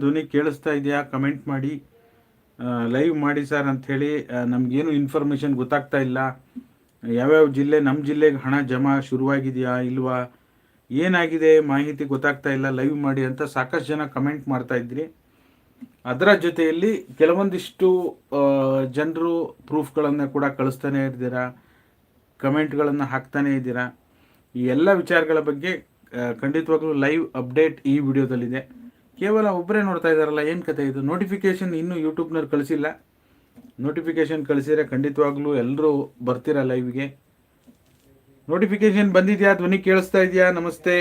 ಧ್ವನಿ ಕೇಳಿಸ್ತಾ ಇದೆಯಾ? ಕಮೆಂಟ್ ಮಾಡಿ. ಲೈವ್ ಮಾಡಿ ಸರ್ ಅಂಥೇಳಿ ನಮಗೇನು ಇನ್ಫಾರ್ಮೇಷನ್ ಗೊತ್ತಾಗ್ತಾ ಇಲ್ಲ. ಯಾವ್ಯಾವ ಜಿಲ್ಲೆ ನಮ್ಮ ಜಿಲ್ಲೆಗೆ ಹಣ ಜಮಾ ಶುರುವಾಗಿದೆಯಾ ಇಲ್ವಾ? ಏನಾಗಿದೆ? ಮಾಹಿತಿ ಗೊತ್ತಾಗ್ತಾ ಇಲ್ಲ ಲೈವ್ ಮಾಡಿ ಅಂತ ಸಾಕಷ್ಟು ಜನ ಕಮೆಂಟ್ ಮಾಡ್ತಾ ಇದ್ರಿ. ಅದರ ಜೊತೆಯಲ್ಲಿ ಕೆಲವೊಂದಿಷ್ಟು ಜನರು ಪ್ರೂಫ್ಗಳನ್ನು ಕೂಡ ಕಳಿಸ್ತಾನೆ ಇದ್ದೀರಾ? ಕಮೆಂಟ್ಗಳನ್ನು ಹಾಕ್ತಾನೆ ಇದ್ದೀರಾ? ಈ ಎಲ್ಲ ವಿಚಾರಗಳ ಬಗ್ಗೆ ಖಂಡಿತವಾಗ್ಲೂ ಲೈವ್ ಅಪ್ಡೇಟ್ ಈ ವಿಡಿಯೋದಲ್ಲಿದೆ. ಕೇವಲ ಒಬ್ಬರೇ ನೋಡ್ತಾ ಇದ್ದಾರಲ್ಲ, ಏನು ಕತೆ ಇದು? ನೋಟಿಫಿಕೇಶನ್ ಇನ್ನೂ ಯೂಟ್ಯೂಬ್ನವ್ರು ಕಳಿಸಿಲ್ಲ. ನೋಟಿಫಿಕೇಶನ್ ಕಳಿಸಿದ್ರೆ ಖಂಡಿತವಾಗ್ಲೂ ಎಲ್ಲರೂ ಬರ್ತೀರಾ ಲೈವ್ಗೆ ನೋಟಿಫಿಕೇಶನ್ ಬಂದಿದೆಯಾ? ಧ್ವನಿ ಕೇಳಿಸ್ತಾ ಇದೆಯಾ? ನಮಸ್ತೆ.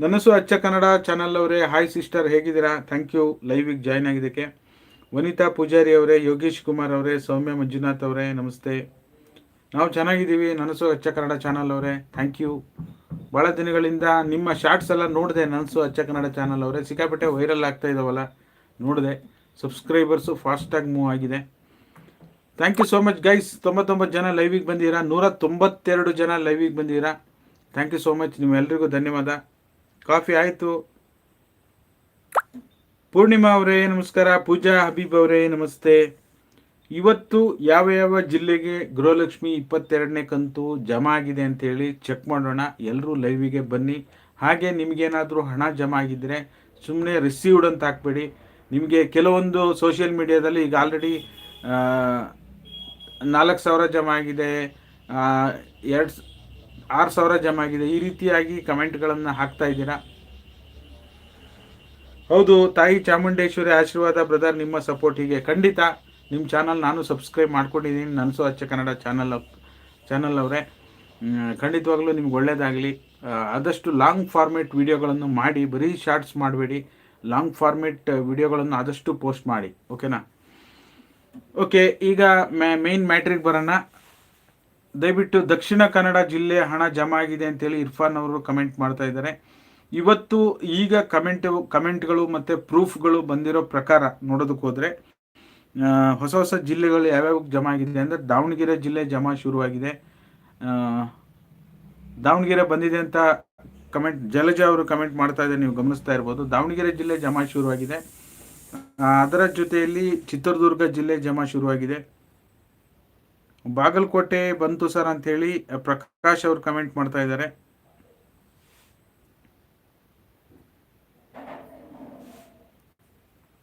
ನನಸು ಅಚ್ಚ ಕನ್ನಡ ಚಾನಲ್ ಅವರೇ. ಹಾಯ್ ಸಿಸ್ಟರ್ ಹೇಗಿದ್ದೀರಾ? ಥ್ಯಾಂಕ್ ಯು ಲೈವಿಗೆ ಜಾಯ್ನ್ ಆಗಿದ್ದಕ್ಕೆ. ವನಿತಾ ಪೂಜಾರಿ ಅವರೇ, ಯೋಗೇಶ್ ಕುಮಾರ್ ಅವರೇ, ಸೌಮ್ಯ ಮಂಜುನಾಥ್ ಅವರೇ, ನಮಸ್ತೆ. ನಾವು ಚೆನ್ನಾಗಿದ್ದೀವಿ. ನನಸು ಅಚ್ಚ ಕನ್ನಡ ಚಾನಲ್ ಅವರೇ. ಥ್ಯಾಂಕ್ ಯು ಭಾಳ ದಿನಗಳಿಂದ ನಿಮ್ಮ ಶಾರ್ಟ್ಸ್ ಎಲ್ಲ ನೋಡಿದೆ ನನಸು ಅಚ್ಚ ಕನ್ನಡ ಚಾನಲ್ ಅವರೇ. ಸಿಕ್ಕಾಪಟ್ಟೆ ವೈರಲ್ ಆಗ್ತಾ ಇದಾವಲ್ಲ, ನೋಡಿದೆ. ಸಬ್ಸ್ಕ್ರೈಬರ್ಸು ಫಾಸ್ಟಾಗಿ ಮೂವ್ ಆಗಿದೆ. Thank you so much guys ತೊಂಬತ್ತೊಂಬತ್ತು ಜನ ಲೈವಿಗೆ ಬಂದಿರಾ ನೂರ ತೊಂಬತ್ತೆರಡು ಜನ ಲೈವಿಗೆ ಬಂದಿರಾ ಥ್ಯಾಂಕ್ ಯು ಸೋ ಮಚ್ ನಿಮ್ಮೆಲ್ಲರಿಗೂ ಧನ್ಯವಾದ. ಕಾಫಿ ಆಯಿತು. ಪೂರ್ಣಿಮಾ ಅವರೇ, ನಮಸ್ಕಾರ. ಪೂಜಾ, ಹಬೀಬ್ ಅವರೇ, ನಮಸ್ತೆ. ಇವತ್ತು ಯಾವ ಯಾವ ಜಿಲ್ಲೆಗೆ ಗೃಹಲಕ್ಷ್ಮಿ ಇಪ್ಪತ್ತೆರಡನೇ ಕಂತು ಜಮಾ ಆಗಿದೆ ಅಂತ ಹೇಳಿ ಚೆಕ್ ಮಾಡೋಣ. ಎಲ್ಲರೂ ಲೈವಿಗೆ ಬನ್ನಿ. ಹಾಗೆ ನಿಮಗೇನಾದರೂ ಹಣ ಜಮಾ ಆಗಿದ್ದರೆ ಸುಮ್ಮನೆ ರಿಸೀವ್ಡ್ ಅಂತ ಹಾಕ್ಬೇಡಿ. ನಿಮಗೆ ಕೆಲವೊಂದು ಸೋಷಿಯಲ್ ಮೀಡಿಯಾದಲ್ಲಿ ಈಗ ಆಲ್ರೆಡಿ ನಾಲ್ಕು ಸಾವಿರ ಜಮಾ ಆಗಿದೆ ಎರಡು ಆರು ಸಾವಿರ ಜಮಾ ಆಗಿದೆ. ಈ ರೀತಿಯಾಗಿ ಕಮೆಂಟ್ಗಳನ್ನು ಹಾಕ್ತಾ ಇದ್ದೀರಾ? ಹೌದು, ತಾಯಿ ಚಾಮುಂಡೇಶ್ವರಿ ಆಶೀರ್ವಾದ ಬ್ರದರ್ ನಿಮ್ಮ ಸಪೋರ್ಟಿಗೆ ಖಂಡಿತ. ನಿಮ್ಮ ಚಾನಲ್ ನಾನು ಸಬ್ಸ್ಕ್ರೈಬ್ ಮಾಡ್ಕೊಂಡಿದ್ದೀನಿ, ನನಸು ಅಚ್ಚ ಕನ್ನಡ ಚಾನಲ್ ಚಾನಲ್ ಅವರೇ. ಖಂಡಿತವಾಗ್ಲೂ ನಿಮ್ಗೆ ಒಳ್ಳೇದಾಗಲಿ. ಆದಷ್ಟು ಲಾಂಗ್ ಫಾರ್ಮೇಟ್ ವಿಡಿಯೋಗಳನ್ನು ಮಾಡಿ, ಬರೀ ಶಾರ್ಟ್ಸ್ ಮಾಡಬೇಡಿ. ಲಾಂಗ್ ಫಾರ್ಮೇಟ್ ವಿಡಿಯೋಗಳನ್ನು ಆದಷ್ಟು ಪೋಸ್ಟ್ ಮಾಡಿ, ಓಕೆನಾ? ಓಕೆ, ಈಗ ಮೇನ್ ಮ್ಯಾಟ್ರಿಗೆ ಬರೋಣ. ದಯವಿಟ್ಟು ದಕ್ಷಿಣ ಕನ್ನಡ ಜಿಲ್ಲೆ ಹಣ ಜಮಾ ಆಗಿದೆ ಅಂತೇಳಿ ಇರ್ಫಾನ್ ಅವರು ಕಮೆಂಟ್ ಮಾಡ್ತಾ ಇದ್ದಾರೆ. ಇವತ್ತು ಈಗ ಕಮೆಂಟ್ ಕಮೆಂಟ್ಗಳು ಮತ್ತು ಪ್ರೂಫ್ಗಳು ಬಂದಿರೋ ಪ್ರಕಾರ ನೋಡೋದಕ್ಕೆ ಹೋದರೆ ಹೊಸ ಹೊಸ ಜಿಲ್ಲೆಗಳು ಯಾವ್ಯಾವ ಜಮಾ ಆಗಿದೆ ಅಂದರೆ ದಾವಣಗೆರೆ ಜಿಲ್ಲೆ ಜಮಾ ಶುರುವಾಗಿದೆ. ದಾವಣಗೆರೆ ಬಂದಿದೆ ಅಂತ ಕಮೆಂಟ್, ಜಲಜ ಅವರು ಕಮೆಂಟ್ ಮಾಡ್ತಾ ಇದ್ದಾರೆ, ನೀವು ಗಮನಿಸ್ತಾ ಇರ್ಬೋದು. ದಾವಣಗೆರೆ ಜಿಲ್ಲೆ ಜಮಾ ಶುರುವಾಗಿದೆ. ಅದರ ಜೊತೆಯಲ್ಲಿ ಚಿತ್ರದುರ್ಗ ಜಿಲ್ಲೆ ಜಮಾ ಶುರುವಾಗಿದೆ. ಬಾಗಲಕೋಟೆ ಬಂತು ಸರ್ ಅಂತೇಳಿ ಪ್ರಕಾಶ್ ಅವರು ಕಮೆಂಟ್ ಮಾಡ್ತಾ ಇದ್ದಾರೆ.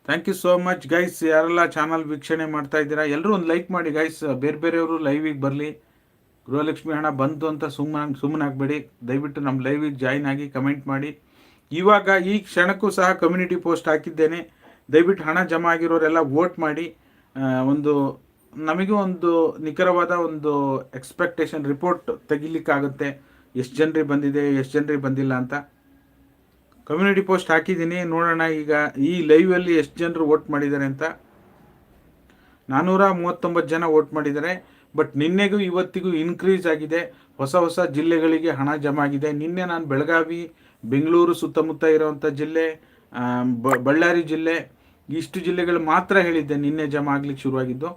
Thank you so much guys ಯಾರೆಲ್ಲ ಚಾನಲ್ ವೀಕ್ಷಣೆ ಮಾಡ್ತಾ ಇದ್ದೀರಾ ಎಲ್ಲರೂ ಒಂದು ಲೈಕ್ ಮಾಡಿ ಗೈಸ್ ಬೇರೆ ಬೇರೆಯವರು ಲೈವಿಗೆ ಬರಲಿ. ಗೃಹಲಕ್ಷ್ಮಿ ಹಣ ಬಂತು ಅಂತ ಸುಮ್ಮನೆ ಸುಮ್ಮನೆ ಆಗಬೇಡಿ ದಯವಿಟ್ಟು ನಮ್ಮ ಲೈವಿಗೆ ಜಾಯಿನ್ ಆಗಿ ಕಮೆಂಟ್ ಮಾಡಿ. ಇವಾಗ ಈ ಕ್ಷಣಕ್ಕೂ ಸಹ ಕಮ್ಯುನಿಟಿ ಪೋಸ್ಟ್ ಹಾಕಿದ್ದೇನೆ. ದಯವಿಟ್ಟು ಹಣ ಜಮಾ ಆಗಿರೋರೆಲ್ಲ ವೋಟ್ ಮಾಡಿ. ಒಂದು ನಮಗೂ ಒಂದು ನಿಖರವಾದ ಒಂದು ಎಕ್ಸ್ಪೆಕ್ಟೇಷನ್ ರಿಪೋರ್ಟ್ ತೆಗಿಲಿಕ್ಕಾಗುತ್ತೆ. ಎಷ್ಟು ಜನರಿಗೆ ಬಂದಿದೆ, ಎಷ್ಟು ಜನರಿಗೆ ಬಂದಿಲ್ಲ ಅಂತ. ಕಮ್ಯುನಿಟಿ ಪೋಸ್ಟ್ ಹಾಕಿದ್ದೀನಿ, ನೋಡೋಣ ಈಗ ಈ ಲೈವಲ್ಲಿ ಎಷ್ಟು ಜನರು ವೋಟ್ ಮಾಡಿದ್ದಾರೆ ಅಂತ. ನಾನ್ನೂರ ಮೂವತ್ತೊಂಬತ್ತು ಜನ ವೋಟ್ ಮಾಡಿದ್ದಾರೆ ಬಟ್ ನಿನ್ನೆಗೂ ಇವತ್ತಿಗೂ ಇನ್ಕ್ರೀಸ್ ಆಗಿದೆ. ಹೊಸ ಹೊಸ ಜಿಲ್ಲೆಗಳಿಗೆ ಹಣ ಜಮಾ ಆಗಿದೆ. ನಿನ್ನೆ ನಾನು ಬೆಳಗಾವಿ, ಬೆಂಗಳೂರು ಸುತ್ತಮುತ್ತ ಇರುವಂಥ ಜಿಲ್ಲೆ ಬಳ್ಳಾರಿ ಜಿಲ್ಲೆ, ಇಷ್ಟು ಜಿಲ್ಲೆಗಳು ಮಾತ್ರ ಹೇಳಿದ್ದೆ ನಿನ್ನೆ ಜಮಾ ಆಗ್ಲಿಕ್ಕೆ ಶುರುವಾಗಿದ್ದು.